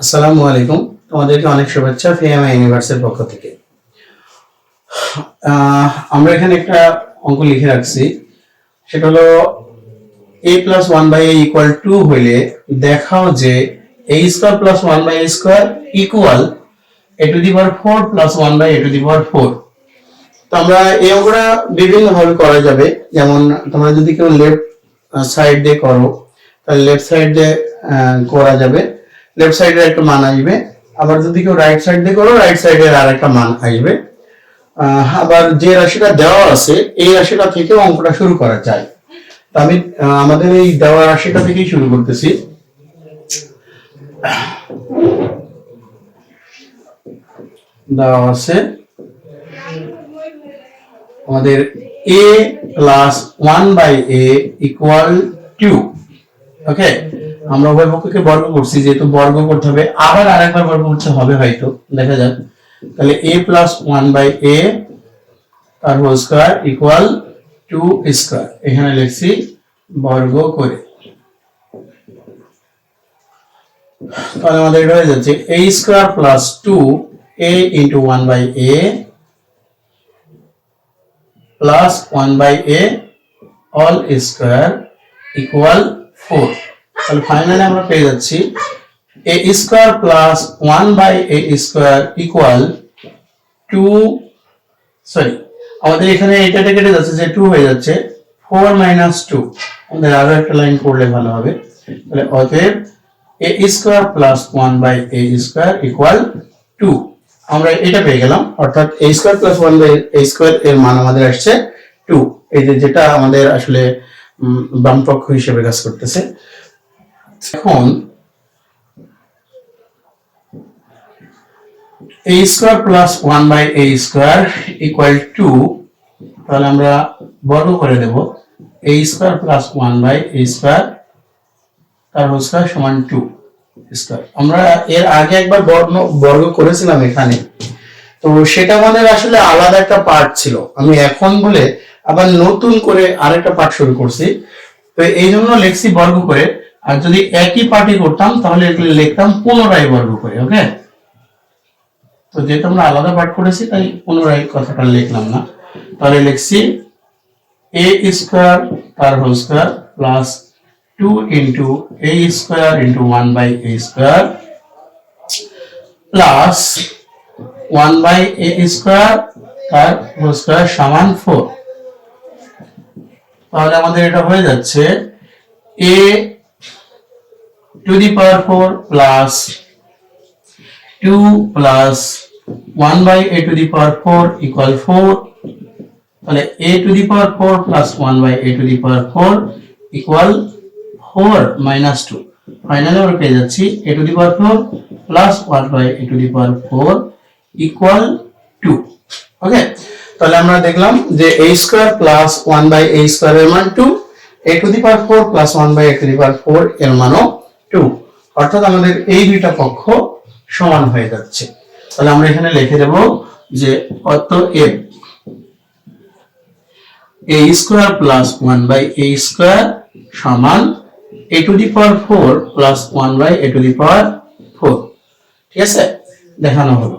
আসসালামু আলাইকুম। তোমাদেরকে অনেক শুভেচ্ছা ফিএমআই ইউনিভার্সের পক্ষ থেকে। আমরা এখানে একটা অঙ্ক লিখে রাখছি। সেটা হলো a plus one by a equal two হইলে দেখাও যে a square plus one by a square equal a to the power four plus one by a to the power four তো আমরা এই অঙ্কটা বিভিন্ন ভাবে করা যাবে। যেমন তোমরা যদি কেউ লেফট সাইড দিয়ে করো, তাহলে লেফট সাইড দিয়ে করা যাবে। লেফট সাইডের একটা মান আসবে। আবার যদি কেউ রাইট সাইড দিয়ে করো রাইট সাইডের আর একটা মান আসবে। আবার যে রাশিটা দেওয়া আছে, এই রাশিটা থেকেও অঙ্কটা শুরু করা যায়। তো আমি আমাদের এই দেওয়া রাশিটা থেকেই শুরু করতেছি। দেওয়া আছে, আমাদের a plus one by a equal two okay আমরা উভয় পক্ষকে বর্গ করছি, যেহেতু বর্গ করতে হবে, আবার আরেকবার বর্গ করতে হবে হয়তো, দেখা যাক। তাহলে a plus one by a তার whole square equal two square এখানে লিখছি বর্গ করে। তাহলে আমাদের এটা হয়ে যাচ্ছে, a square plus two a into one by a plus one by a all square equal four তাহলে ফাইনালি আমরা পেয়ে যাচ্ছি। A square plus one by a square equal two sorry আমাদের এখানে এটা কেটে যাচ্ছে যে টু হয়ে যাচ্ছে ফোর মাইনাস টু আমাদের আরও একটা লাইন করলে ভালো হবে। তাহলে অতএব a square plus one by a square equal two আমরা এটা পেয়ে গেলাম অর্থাৎ a square plus one by a square এর মান আমাদের আসছে টু এই যে যেটা আমাদের আসলে উম, বাম পক্ষ হিসেবে কাজ করতেছে। এখন a square plus one by a square equal two তাহলে আমরা বর্গ করে দেব a square plus one by a square তার স্কোয়ার সমান টু স্কোয়ার আমরা এর আগে একবার বর্ণ, বর্গ করেছিলাম এখানে। তো সেটা আমাদের আসলে আলাদা একটা পার্ট ছিল। আমি এখন বলে আবার নতুন করে আরেকটা পার্ট শুরু করছি। তো এই জন্য লেখছি বর্গ করে। আর যদি একই পার্টি করতাম, তাহলে এগুলো লিখতাম পুনরায় বর্গ করে ওকে? তো যেহেতু আমরা আলাদা পাঠ করেছি, তাই পুনরায় কথাটা লিখলাম না। তাহলে লিখছি এ স্কোয়ার তার whole square plus two into a square into one by a square plus one by a square তার হোল স্কোয়ার সমান ফোর তাহলে আমাদের এটা হয়ে যাচ্ছে a to the power four plus 2 plus 1 by a to the power 4 equal 4 তাহলে a to the power 4 plus 1 by a to the power 4 equal 4 minus 2 finally আমরা পেয়ে যাচ্ছি a to the power 4 plus 1 by a to the power 4 equal 2 ওকে তাহলে আমরা দেখলাম যে a square plus 1 by a square এর মান 2 a to the power 4 plus 1 by a to the power 4 এর মানও 2 অর্থাৎ আমাদের এই দুইটা পক্ষ সমান হয়ে যাচ্ছে। তাহলে আমরা এখানে লিখে দেব যে অতএব a square plus 1 by a square সমান a to the power 4 plus 1 by a to the power 4 ঠিক আছে? দেখানো হলো।